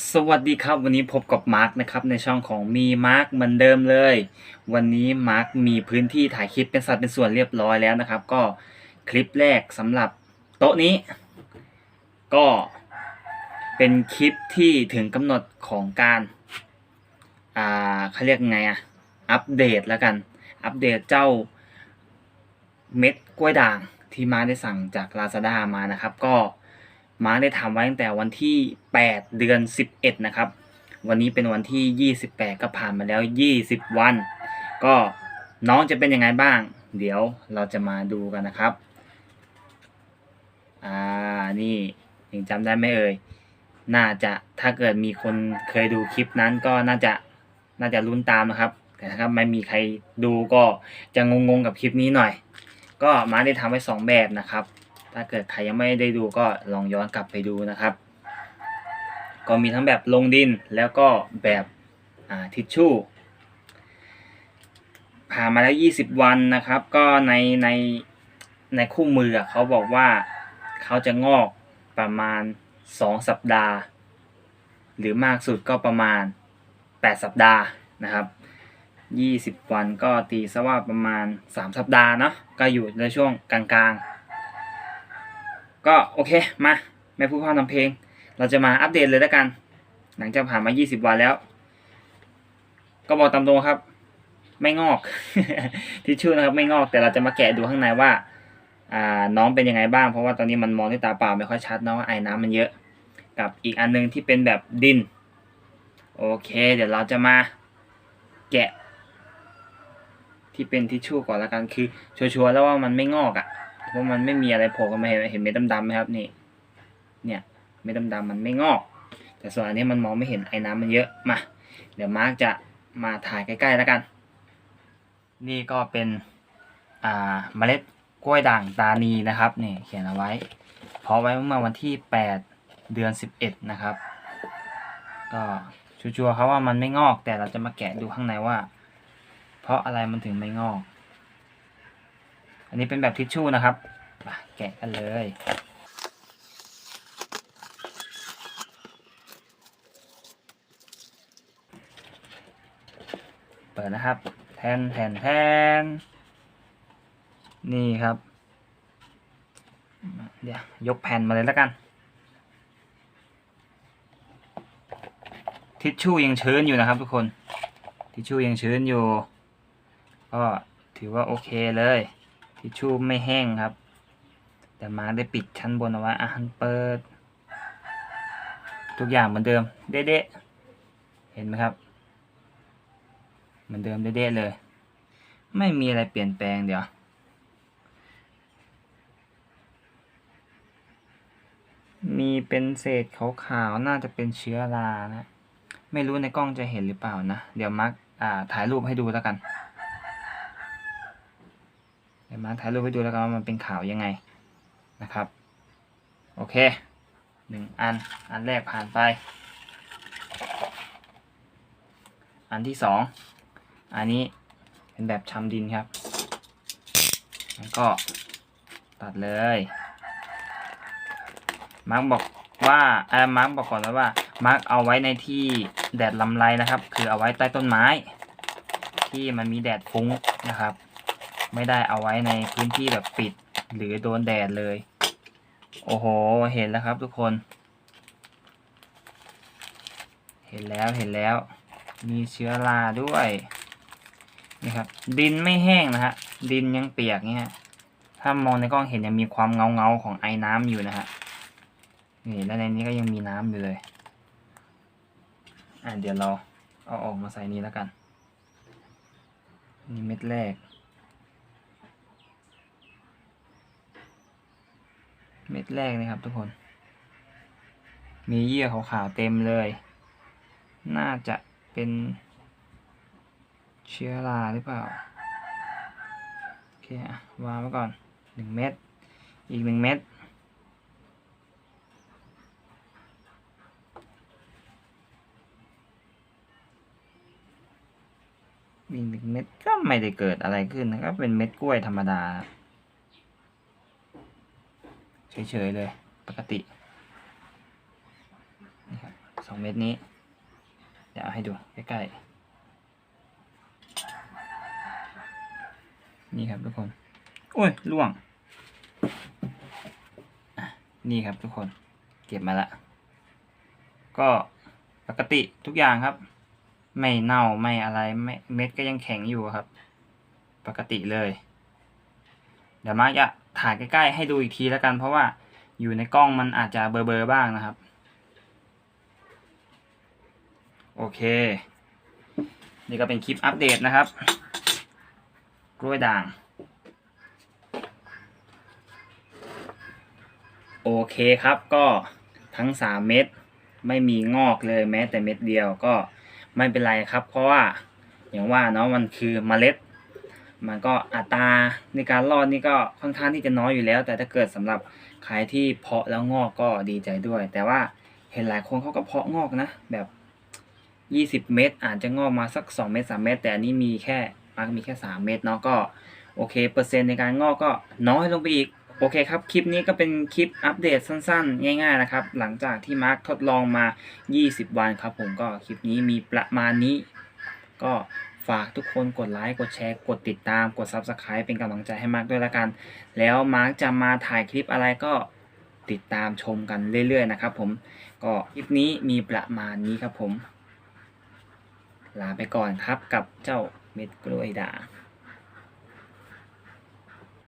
สวัสดีครับวันนี้พบกับมาร์กนะครับในช่องของมีมาร์กเหมือนเดิมเลย วันนี้มาร์กมีพื้นที่ถ่ายคลิปเป็นสัดเป็นส่วนเรียบร้อยแล้วนะครับ ก็คลิปแรกสำหรับโต๊ะนี้ ก็เป็นคลิปที่ถึงกำหนดของการอ่าเขาเรียกไงอะอัปเดตแล้วกัน อัปเดตเจ้าเม็ดกล้วยด่างที่มาร์คได้สั่งจาก Lazada มานะครับ ก็ มาร์คได้ทำไว้ตั้งแต่วันที่ 8 เดือน 11 นะครับ วันนี้เป็นวันที่ 28 ก็ผ่านมาแล้ว 20 วัน ก็น้องจะเป็นยังไงบ้าง เดี๋ยวเราจะมาดูกันนะครับ อ่า นี่ยังจำได้ไหมเอ่ย น่าจะถ้าเกิดมีคนเคยดูคลิปนั้นก็น่าจะน่าจะลุ้นตามนะครับ แต่ถ้าไม่มีใครดูก็จะงงๆกับคลิปนี้หน่อย ก็มาได้ทำไว้สองแบบนะครับ ถ้าเกิดใครยังไม่ได้ดูก็ลองย้อนกลับไปดูนะครับ ก็มีทั้งแบบลงดินแล้วก็แบบทิชชู่ผ่านมาแล้ว 20 วันนะครับ ก็ในในในคู่มือเขาบอกว่าเขาจะงอกประมาณ 2 สัปดาห์ หรือมากสุดก็ประมาณ 8 สัปดาห์นะครับ 20 วันก็ตีซะว่าประมาณ 3 สัปดาห์เนาะก็อยู่ในช่วงกลางๆ ก็โอเคมาไม่พูดพร่ำทำเพลง เราจะมาอัปเดตเลยแล้วกัน หลังจากผ่านมา 20 วันแล้ว ก็บอกตามตรงครับ ไม่งอกทิชชู่นะครับ ไม่งอกแต่เราจะมาแกะดูข้างในว่าอ่าน้องเป็นยังไงบ้าง เพราะว่าตอนนี้มันมองด้วยตาเปล่าไม่ค่อยชัดเนะว่าไอ้น้ำมันเยอะ กับอีกอันนึงที่เป็นแบบดิน โอเค เดี๋ยวเราจะมาแกะ ที่เป็นทิชชู่ก่อนละกันคือชัวร์ๆแล้วว่ามันไม่งอกอะ่ะ เพราะมันไม่มีอะไรโผล่กันมาเห็นเห็นเม็ดดำๆไหมครับนี่ เนี่ยเม็ดดำๆมันไม่งอก แต่ส่วนอันนี้มันมองไม่เห็นไอ้น้ำมันเยอะมาเดี๋ยวมาร์กจะมาถ่ายใกล้ๆแล้วกัน นี่ก็เป็นอ่าเมล็ดกล้วยด่างตานีนะครับนี่เขียนเอาไว้ เพาะไว้เมื่อวันที่ 8 เดือน 11 นะครับ ก็ชัวร์ๆครับว่ามันไม่งอกแต่เราจะมาแกะดูข้างในว่า เพราะอะไรมันถึงไม่งอก อันนี้เป็นแบบทิชชู่นะครับแกะกันเลย เปิดนะครับ แทนแทนแทน นี่ครับ เดี๋ยวยกแผ่นมาเลยแล้วกัน ทิชชู่ยังชื้นอยู่นะครับทุกคน ทิชชู่ยังชื้นอยู่ ก็ถือว่าโอเคเลย ทิชชู่ไม่แห้งครับ แต่มาได้ปิดชั้นบนเอาไว้อะเปิด ทุกอย่างเหมือนเดิม เด๊ะเห็นไหมครับ เหมือนเดิมเด๊ะเลย ไม่มีอะไรเปลี่ยนแปลงเดี๋ยวมีเป็นเศษขาวๆ น่าจะเป็นเชื้อรานะ ไม่รู้ในกล้องจะเห็นหรือเปล่านะ เดี๋ยวมาร์กอ่าถ่ายรูปให้ดูแล้วกัน ดี๋ยวมาร์คถ่ายรูปให้ดูแล้วกันว่ามันเป็นขาวยังไงนะครับ โอเคหนึ่งอัน อันแรกผ่านไป อันที่สอง อันนี้เป็นแบบชำดินครับ แล้วก็ตัดเลย มาร์กบอกว่าเออมาร์กบอกก่อนแล้วว่า มาร์กเอาไว้ในที่แดดลำไรนะครับ คือเอาไว้ใต้ต้นไม้ ที่มันมีแดดฟุ้งนะครับ ไม่ได้เอาไว้ในพื้นที่แบบปิดหรือโดนแดดเลย โอ้โห เห็นแล้วครับทุกคน เห็นแล้วเห็นแล้ว มีเชื้อราด้วยนี่ครับ ดินไม่แห้งนะฮะ ดินยังเปียกเนี่ยถ้ามองในกล้องเห็นยังมีความเงาเงาของไอ้น้ำอยู่นะฮะ นี่แล้วในนี้ก็ยังมีน้ำอยู่เลย อะเดี๋ยวเราเอาออกมาใส่นี้แล้วกัน นี่เม็ดแรก เม็ดแรกนะครับทุกคน มีเยื่อขาวๆเต็มเลย น่าจะเป็น เชื้อราหรือเปล่า โอเคอะวางไว้ก่อนหนึ่งเม็ด อีกหนึ่งเม็ดอีหนึ่งเม็ดก็ไม่ได้เกิดอะไรขึ้นนะครับ เป็นเม็ดกล้วยธรรมดา เฉยๆเลยปกตินี่ครับสองเม็ดนี้ เดี๋ยวให้ดูใกล้ๆ นี่ครับทุกคน โอ้ยล่วง นี่ครับทุกคน เก็บมาละ ก็ปกติทุกอย่างครับ ไม่เน่าไม่อะไรไม่เม็ดก็ยังแข็งอยู่ครับ ปกติเลย เดี๋ยวมาจะ ถ่ายใกล้ๆให้ดูอีกทีแล้วกัน เพราะว่าอยู่ในกล้องมันอาจจะเบลอๆบ้างนะครับ โอเค นี่ก็เป็นคลิปอัปเดตนะครับ กล้วยด่าง โอเคครับก็ทั้ง 3 เม็ดไม่มีงอกเลยแม้แต่เม็ดเดียวก็ไม่เป็นไรครับ เพราะว่าอย่างว่าเนาะมันคือเมล็ด มันก็อัตราในการรอดนี่ก็ค่อนข้างที่จะน้อยอยู่แล้ว แต่ถ้าเกิดสำหรับใครที่เพาะแล้วงอกก็ดีใจด้วย แต่ว่าเห็นหลายคนเขาก็เพาะงอกนะ แบบ 20 เมตร อาจจะงอกมาสัก 2 เมตร 3 เมตร แต่อันนี้มีแค่มักมีแค่ 3 เมตรเนาะก็โอเค เปอร์เซ็นต์ในการงอกก็น้อยลงไปอีก โอเคครับ คลิปนี้ก็เป็นคลิปอัปเดตสั้นๆ ง่ายๆนะครับ หลังจากที่มาร์คทดลองมา 20 วันครับผมก็คลิปนี้มีประมาณนี้ ก็ ฝากทุกคนกดไลค์กดแชร์กดติดตามกด Subscribe เป็นกำลังใจให้มาร์คด้วยละกัน แล้วมาร์คจะมาถ่ายคลิปอะไรก็ติดตามชมกันเรื่อยๆนะครับผมก็คลิปนี้มีประมาณนี้ครับผม ลาไปก่อนครับกับเจ้าเม็ดกล้วยด่าง